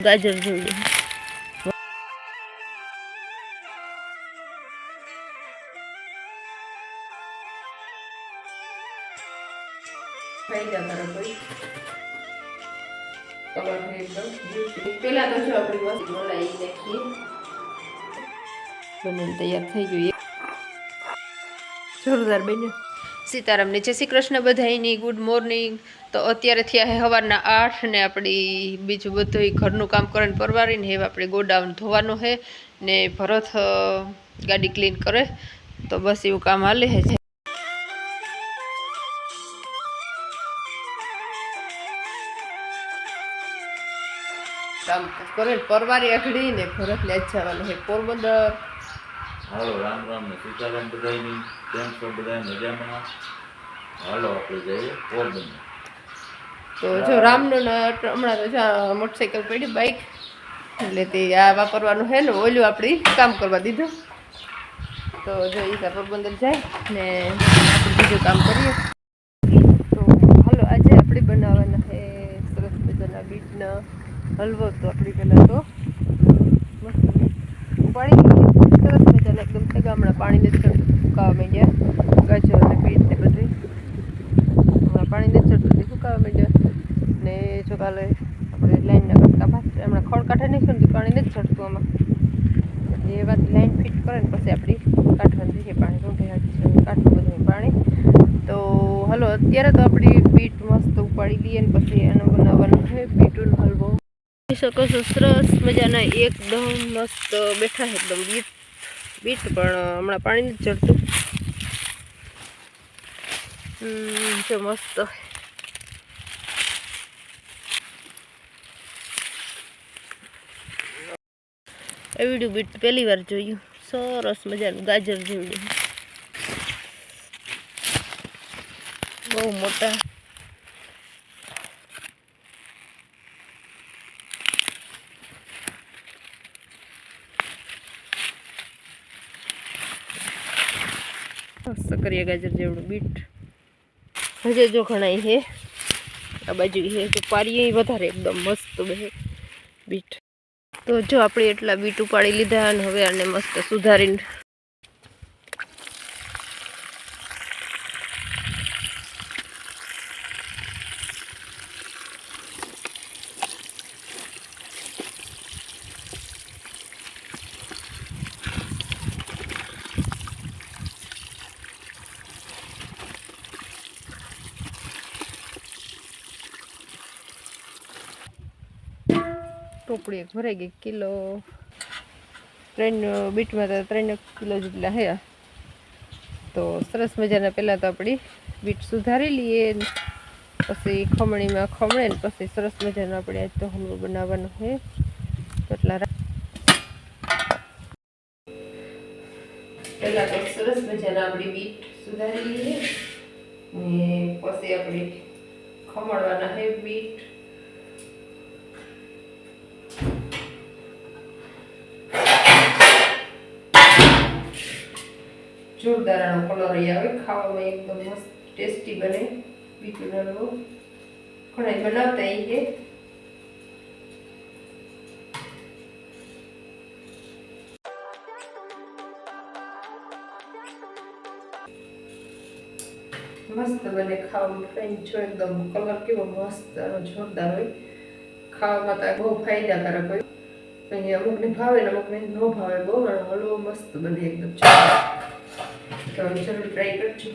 ગાજર જોડે થઈ જા તારો કોઈ કલર છે એકદમ beauty. પેલા તો જો આપણી મસ્ત મલાઈ નાખીએ બનીને તૈયાર થઈ ગયું એક જોરદાર બન્યું સીતારામની જય શ્રી કૃષ્ણ બધાયની ગુડ મોર્નિંગ તો અત્યારે થયા હે સવારના આઠ ને આપણી બીજું બધું ઘરનું કામ કરીને પરવારીને હવે આપણે ગોડાઉન ધોવાનું છે ને ભરત ગાડી ક્લીન કરે. તો બસ એવું કામ હાલે છે. કામ કરે પરવારી અઘડી ને ભરત લેજ જવાનું છે પોરબંદર. હાલો રામ રામ ને સીતારામ બધાયની. કેમ છો બધા મજામાં. હાલો, આપણે જઈએ પોરબંદર. તો જો રામનું હમણાં તો જો મોટરસાઇકલ પડી બાઇક એટલે તે આ વાપરવાનું છે ને, ઓલું આપણી કામ કરવા દીધું. તો જો એ પોરબંદર જાય ને બીજું કામ કરીએ. તો હાલો, આજે આપણે બનાવવાના છે સરસ મજાના બીટનો હલવો. તો આપણી પહેલાં તો મસ્ત ઉપાડી સરસ મજાના એકદમ થેગા પાણી જ સુકાવા માંડ્યા. ગાજર અને બીટ ને બધું પાણી નથી ચડતું, તે સુકાવા માંડ્યા. ને જો કાલે આપણે લાઈનના કટકા પાસે હમણાં ખડ કાઢે નહીં ને પાણી નથી ચડતું આમાં. એ વાત લાઈન ફિટ કરે ને પછી આપણી કાઢવાની છે પાણી રૂંઢે કાઢવું બધું પાણી. તો હલો, અત્યારે તો આપણી બીટ મસ્ત ઉપાડી લઈએ ને પછી એનું બનાવવાનું છે. બીટનો હલવો. શકો છો, સરસ મજાના એકદમ મસ્ત બેઠા એકદમ બીટ. બીટ, પણ હમણાં પાણી નથી ચડતું. જો મસ્ત. એવડું બીટ પહેલી વાર જોયું. સરસ મજાનું ગાજર જેવડું બહુ મોટા. સકરિયા ગાજર જેવડું બીટ. હજે જો ઘણા હે આ બાજુ હે તો પારીએ વધારે એકદમ મસ્ત બે બીટ. તો જો આપણે એટલા બીટ ઉપાડી લીધા અને હવે આને મસ્ત સુધારીને ટોપડી એક ભરાઈ ગઈ. કિલો ત્રણ, બીટમાં તો ત્રણ કિલો જેટલા હયા તો સરસ મજાના પહેલાં તો આપણી બીટ સુધારી લઈએ પછી ખમણીમાં ખમણે ને પછી સરસ મજાનો આપણે આજ તો હલવો બનાવવાનો છે એટલા પહેલાં તો સરસ મજાના આપણી બીટ સુધારી લઈએ ને પછી આપણે ખમણવાના બીટ. જોરદાર આનો કલર અહીં આવે. ખાવામાં એકદમ મસ્ત ટેસ્ટી બને. બીજું હલવો ઘણા બનાવતા એ કે. મસ્ત બને ખાવામાં. ફ્રેન્ચ એકદમ કલર કેવો મસ્ત અને જોરદાર હોય. ખાવામાં તો બહુ ફાયદાકારક હોય. અહીંયા અમુકને ભાવે ને અમુકને ન ભાવે. બહુ હલવો મસ્ત બને એકદમ. તો જરૂર ટ્રાય કરજો.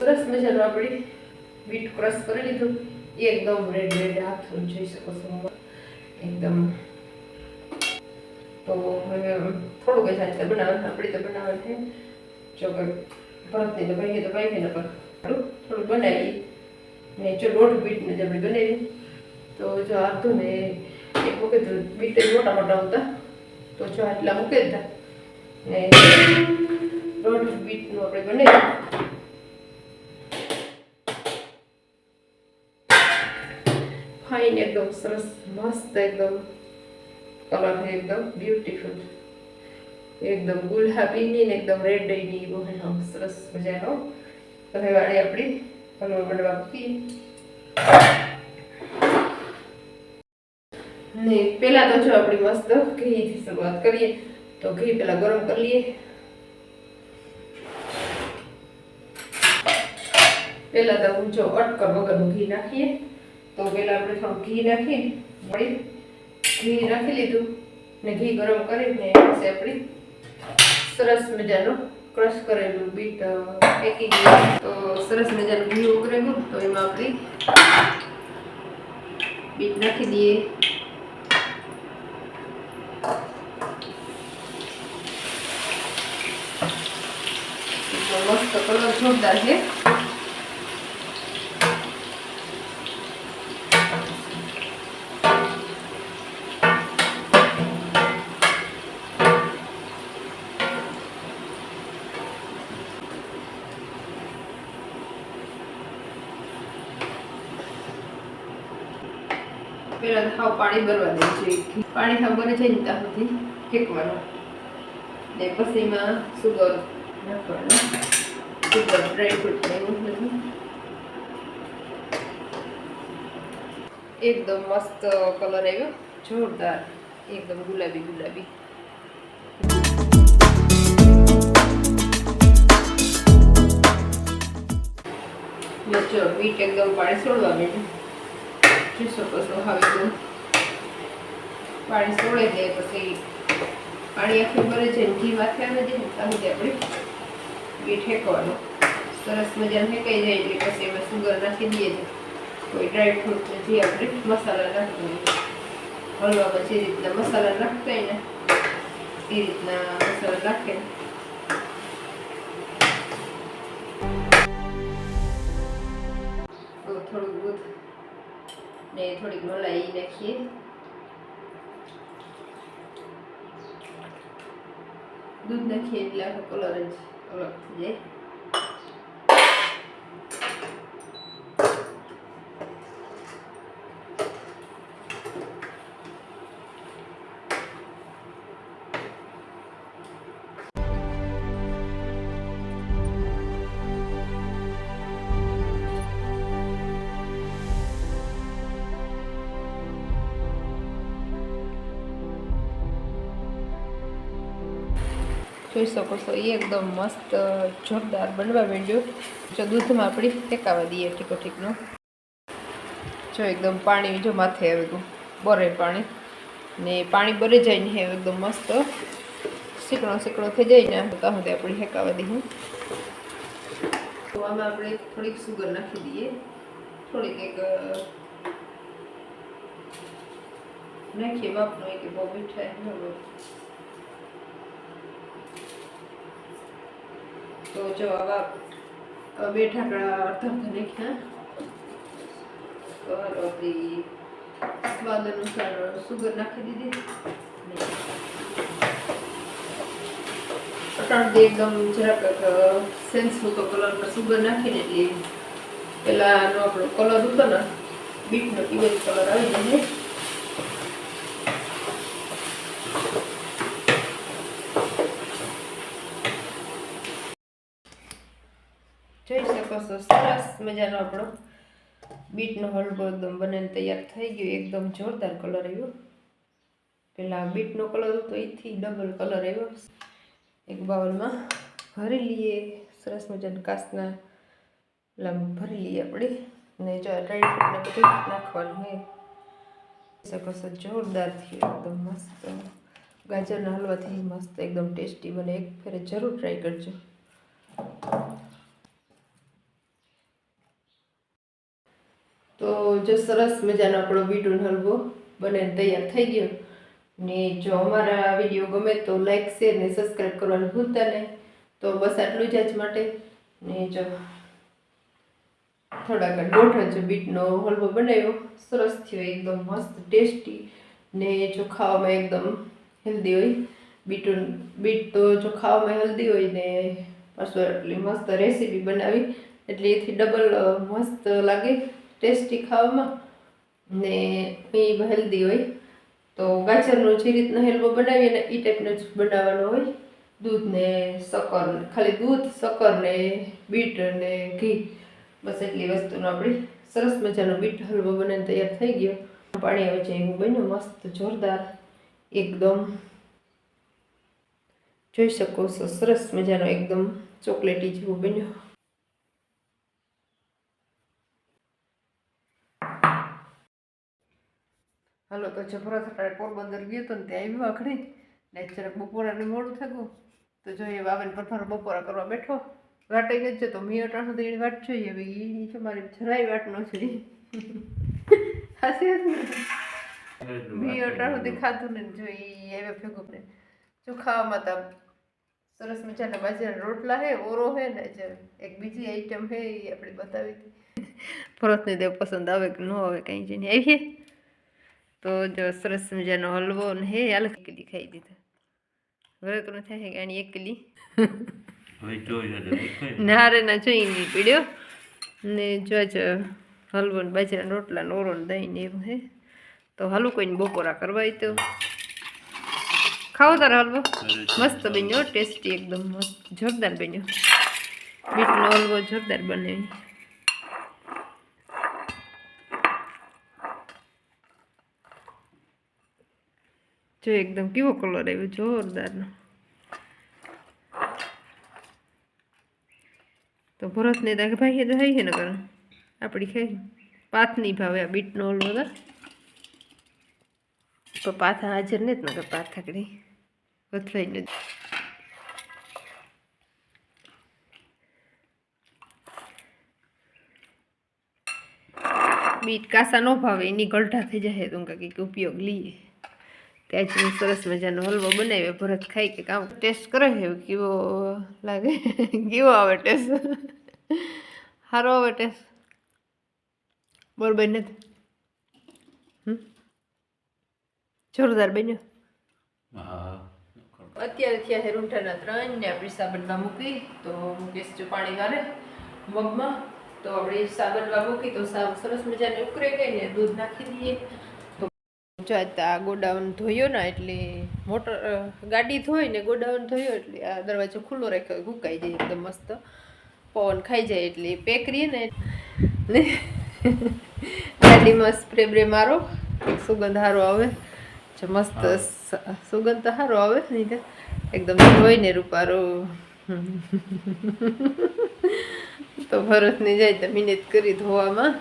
સરસ મજાનું આપણે બીટ ક્રશ કરી લીધું. એકદમ રેડ રેડ હાથ જોઈ શકો છો. એકદમ તો હવે થોડુંક જ હાથે બનાવવાનું, આપણે તો બનાવવાનું છે. જો કે ભરતની તો ભાઈ તો ભાઈ ને પર થોડું થોડું બનાવી ને જો દોઢ બીટને જ આપણે બનાવી તો જો આધું ને એક વખત બીટ મોટા મોટા હતા તો જો આટલા મૂકી દીધા. ને લોટ બીટનું આપણે બનાવી ફાઇન એકદમ સરસ મસ્ત એકદમ કલર એકદમ બ્યુટીફુલ એકદમ ગુલાબીની ને એકદમ રેડની બહુ સરસ મજાનો હવે વાળી આપણી હલવો બનવા મૂકીએ ને પહેલા તો જો આપણી મસ્ત ઘીથી શરૂઆત કરીએ, તો ઘી પેલા ગરમ કરી લઈએ. પહેલા તો હું જો અટકર વગરનું ઘી નાખીએ. તો પહેલા આપણે થોડું ઘી નાખી વળી ઘી નાખી લીધું ને ઘી ગરમ કરીને પછી સરસ મજાનું ક્રશ કરેલું બીટ ફેંકી ગયું. તો સરસ મજાનું ઘી ઉગરેલું તો એમાં આપણી બીટ નાખી દઈએ. મસ્ત કલર જોરદાર છે. પેલા તો પાણી ભરવા દે છે. પાણી હાવ ભરે છે ને ત્યાં સુધી ફેંકવાનું. ને પછી એમાં સુગર નાખવાનો. સુગર ડ્રાયફ્રૂટ એવું એકદમ મસ્ત કલર આવ્યો. જોરદાર. એકદમ ગુલાબી ગુલાબી. જો મીટ એકદમ પાણી છોડવા માંડ્યું જોઈ શકો છો. હવે તો પાણી સોળે જાય પછી પાણી આખું ભરે છે, ઘી માથે આવે છે ને ત્યાં સુધી આપણે એ હેકવાનું સરસ મજાનું હેકાઈ જાય એટલે પછી એમાં સુગર નાખી દઈએ છીએ. કોઈ ડ્રાય ફ્રૂટ નથી જે આપણે મસાલા નાખી હલવામાં જે રીતના મસાલા નાખતા હોય ને, એ રીતના મસાલા નાખે ને થોડીક મલાઈ નાખીએ. દૂધ નાખીએ એટલે આખો કલર જ અલગ થઈ જાય. જોઈ શકો છો, એ એકદમ મસ્ત જોરદાર બનવા માંડ્યો. જો દૂધમાં આપણી ફેંકાવા દઈએ ઠીકો ઠીકનું. જો એકદમ પાણી જો માથે આવી બરે પાણી. ને પાણી બરી જાય ને એકદમ મસ્ત. સીકણો સીકણો થઈ જાય ને ત્યાં સુધી આપણે ફેંકાવા દઈએ. તો આમાં આપણે થોડીક સુગર નાખી દઈએ. થોડીક એક નાખીએ બાપનો એક બહુ મીઠાઈ ન હોય તો જો આવા બે આપણી સ્વાદ અનુસાર સુગર નાખી દીધી. અટાણથી એકદમ જરાક સેન્સ હતો કલર પર સુગર નાખીને એટલે પેલાનો આપણો કલર હતો ને, બીટનો ટીવેલ કલર આવી જાય જોઈ સરસ મજાનો આપણો બીટનો હલવો એકદમ બનીને તૈયાર થઈ ગયો, એકદમ જોરદાર કલર આવ્યો. પેલા બીટનો કલર હતો એથી ડબલ કલર આવ્યો. એક બાઉલમાં ભરી લઈએ, સરસ મજાના કાચના લાંબુ ભરી લઈએ આપણે. ને જો ડ્રાય ફ્રૂટને બધું નાખવાનું હોય. છો જોરદાર થયું, એકદમ મસ્ત. ગાજરના હલવાથી મસ્ત, એકદમ ટેસ્ટી બને. એક ફેરે જરૂર ટ્રાય કરજો. તો જો સરસ મજાનો આપણો બીટુન હલવો બને તૈયાર થઈ ગયો. ને જો અમારા વીડિયો ગમે તો લાઈક શેર ને સબસ્ક્રાઈબ કરવાનું ભૂલતા નહીં. તો બસ આટલું જ આજ માટે. ને જો થોડાક દોઢ જ બીટનો હલવો બનાવ્યો. સરસ થયો, એકદમ મસ્ત ટેસ્ટી ને જો ખાવામાં એકદમ હેલ્ધી હોય. બીટુન બીટ તો જો ખાવામાં હેલ્ધી હોય ને પાછું એટલી મસ્ત રેસીપી બનાવી. એટલે એથી ડબલ મસ્ત લાગે. ટેસ્ટી ખાવામાં. ને એ હેલ્ધી હોય. તો ગાજરનો જે રીતનો હલવો બનાવીએ ને એ ટાઈપનો જ બનાવવાનો હોય. દૂધ ને શક્કર ખાલી દૂધ, શક્કર ને, બીટ ને ઘી. બસ એટલી વસ્તુનો આપણી સરસ મજાનો બીટ હલવો બનાવીને તૈયાર થઈ ગયો. પાણી આવે છે એવું બન્યું, મસ્ત જોરદાર, એકદમ. જોઈ શકો છો, સરસ મજાનો એકદમ ચોકલેટી જેવું બન્યો. હાલો તો જબરો સટાડે પોરબંદર ગયો હતો ને ત્યાં આવ્યો આખડી ને જરાક બપોરાને મોડું થયું તો જોઈએ વાવેન પથ્થર બપોરા કરવા બેઠો. વાટાઈ ગઈ છે તો મી અટાણ સુધી એની વાટ જોઈએ હવે એ છે મારી જરાય વાટ ન છે મી અટાણ સુધી ખાધું ને જો એ આવ્યો ભેગું ને જો ખાવામાં તો સરસ મજાના બાજરાના રોટલા હે ઓરો હે ને જે એક બીજી આઈટમ હે એ આપણે બતાવી હતી. ભરતને દેવ પસંદ આવે કે ન આવે કંઈ જઈને આવીએ તો જો સરસ મજાનો હલવો ને હે હાલ કિલી ખાઈ દીધો તો થાય કે આની એક કિલી હવે જોઈ એટલે દેખાય ને. નારે ના જોઈ નહીં પીડ્યો ને જો જ હલવો ને બાજરાના રોટલા નોરો ને દહીં ને એવું હે તો હલવું કોઈને બપોરા કરવા તો ખાવો તારો હલવો મસ્ત બન્યો ટેસ્ટી એકદમ મસ્ત જોરદાર બન્યો બીટનો હલવો જોરદાર બને જો એકદમ કેવો કલર આવ્યો જોરદારનો તો ભરતને દાખ ભાઈ તો થઈ છે ને કરો આપણી ખાઈ પાથ નહીં ભાવે આ બીટનો ઓલ તો તો પાથા હાજર ને જ નકર પાથાકડી વથલાઈ નથી બીટ કાસા ન ભાવે એની ગલઢા થઈ જાય તો કાંઈક ઉપયોગ લઈએ ત્યાં જ સરસ મજાનો હલવો બનાવ્યો ભરત ખાઈ કે કામ ટેસ્ટ કરે છે કેવો લાગે? કેવો આવે ટેસ્ટ સારો આવે ટેસ્ટ બરોબર નથી? જોરદાર બન્યો? હા. અત્યારે થયા છે રૂંઠાના ત્રણ ને આપણી સાબનમાં મૂકી તો મુકેશ જો પાણી વારે મગમાં. તો આપણે સાબનમાં મૂકી તો સાબ સરસ મજાને ઉકરે ગઈ ને દૂધ નાખી દઈએ. જો આ ગોડાઉન ધોયો ને એટલે મોટર ગાડી ધોઈ ને ગોડાઉન ધોયો એટલે આ દરવાજો ખુલ્લો રાખ્યો ઘૂંકાઈ જાય એકદમ મસ્ત. પવન ખાઈ જાય એટલે પેકરીએ ને ને ગાડીમાં સ્પ્રે બ્રે મારો સુગંધ સારો આવે. જો મસ્ત સુગંધ તો સારો આવે નહીં એકદમ ધોઈને રૂપારો. તો ભરતની જાય તો મિનિટ કરી ધોવામાં.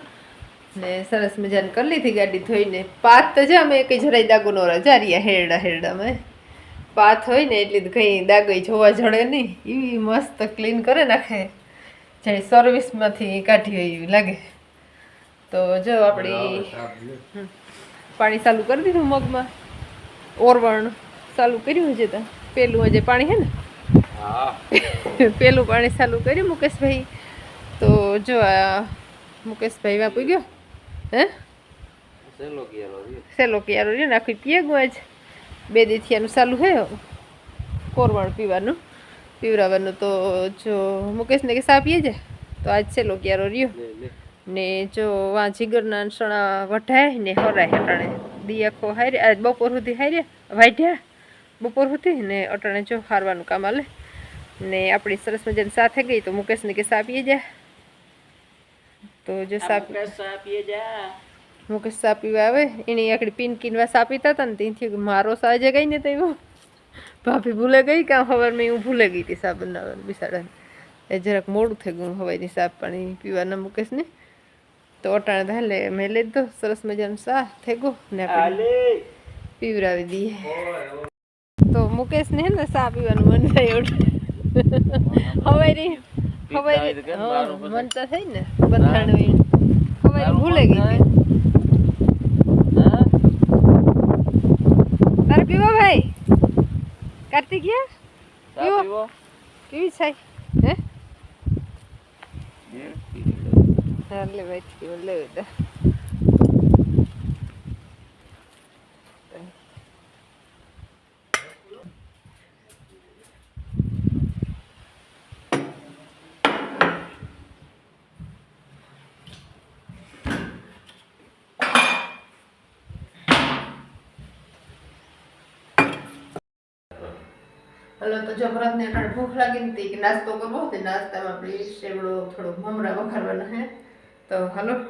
ને સરસ મજાને કરી લીધી ગાડી ધોઈને. પાત તો છે અમે કંઈ જરાય દાગો નો રજારિયા હેરડા હેરડામાં પાથ હોય ને એટલે કંઈ દાગો જોવા જડે નહીં. એવી મસ્ત ક્લીન કરે નાખે. જે સર્વિસમાંથી કાઢી હોય એવી લાગે. તો જો આપણી પાણી ચાલુ કરી દીધું મગમાં. ઓરવણ ચાલુ કર્યું હજે તો. પેલું હજે પાણી હે ને? પેલું પાણી ચાલુ કર્યું મુકેશભાઈ. તો જો આ મુકેશભાઈ વાપી ગયો. હે? સેલો કિયારો રહ્યો. ને આખી પીએ ગયો જ. બે દીથિયાનું ચાલુ હે કોરવણ પીવાનું. પીવરાવાનું તો જો મુકેશને કે સા પીએ છે? તો આજ સેલો કિયારો રહ્યો. ને જો વા જીગરના સણા વઢાય ને હરાય અટાણે. દી આખો હારે આજ બપોર સુધી હારે વાઢ્યા. બપોર સુધી ને અટાણે જો હારવાનું કામ આલે. ને આપણી સરસ મજાની સાથે ગઈ તો મુકેશને કે સા પીએ જા તો જો સા મુકેશ સા પીવા આવે? એને આકડી પીન કિનવા સાપ પીતા હતા ને ત્યાંથી મારો સાજે ગઈ ને તેવું. ભાભી ભૂલે ગઈ કાં ખબર હું ભૂલે ગઈ હતી સા બનાવવાનું બિસાડાને. એ જરાક મોડું થઈ ગયું હવાઈની સાપ પાણી પીવાના મુકેશને તો અટાણે હાલે મેં લીધો સરસ મજાનું સા થઈ ગયો ને પીવરાવી દઈએ. તો મુકેશને હે ને સા પીવાનું મન થાય એવું. હવાઈ મન તો થઈ ને બંધાણું હવાઈ ભૂલે ગઈ. તારે પીવો ભાઈ? કાર્તિકિયા પીવો? કેવી છે હે? હા લે ભાઈ પીવો લે બેટા હલો તો જો ભરતને ભૂખ લાગી ને કે નાસ્તો કરવો તે નાસ્તામાં આપણે શેવડો થોડો મમરા વઘારવાના હે. તો હાલો.